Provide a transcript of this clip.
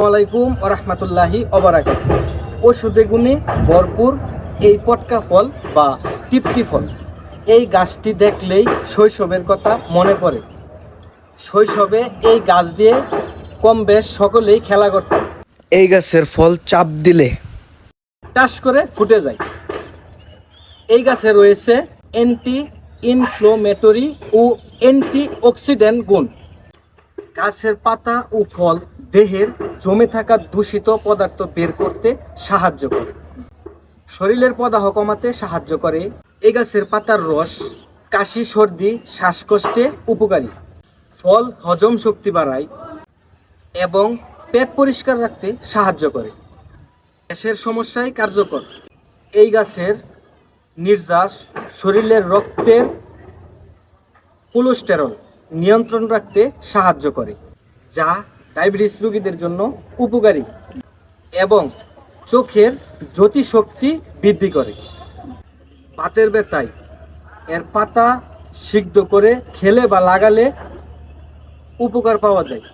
আসসালামাইকুম রহমতুল্লাহি অবরাকাত ওষুধে গুণে ভরপুর এই পটকা ফল বা টিপটি ফল। এই গাছটি দেখলেই শৈশবের কথা মনে পড়ে। শৈশবে এই গাছ দিয়ে কম বেশ সকলেই খেলা করত। এই গাছের ফল চাপ দিলে টাস করে ফুটে যায়। এই গাছে রয়েছে অ্যান্টি ইনফ্লোমেটরি ও অ্যান্টি অক্সিডেন্ট গুণ। গাছের পাতা ও ফল দেহের জমে থাকা দূষিত পদার্থ বের করতে সাহায্য করে। শরীরের পদাহ কমাতে সাহায্য করে। এই গাছের পাতার রস, কাশি, সর্দি, শ্বাসকষ্টে উপকারী। ফল, হজম শক্তি বাড়ায় এবং পেট পরিষ্কার রাখতে সাহায্য করে। গ্যাসের সমস্যায় কার্যকর। এই গাছের নির্যাস শরীরের রক্তের কোলেস্টেরল নিয়ন্ত্রণ রাখতে সাহায্য করে, যা ডায়াবেটিস রোগীদের জন্য উপকারী এবং চোখের জ্যোতিশক্তি বৃদ্ধি করে। পাতের ব্যথায় এর পাতা সিদ্ধ করে খেলে বা লাগালে উপকার পাওয়া যায়।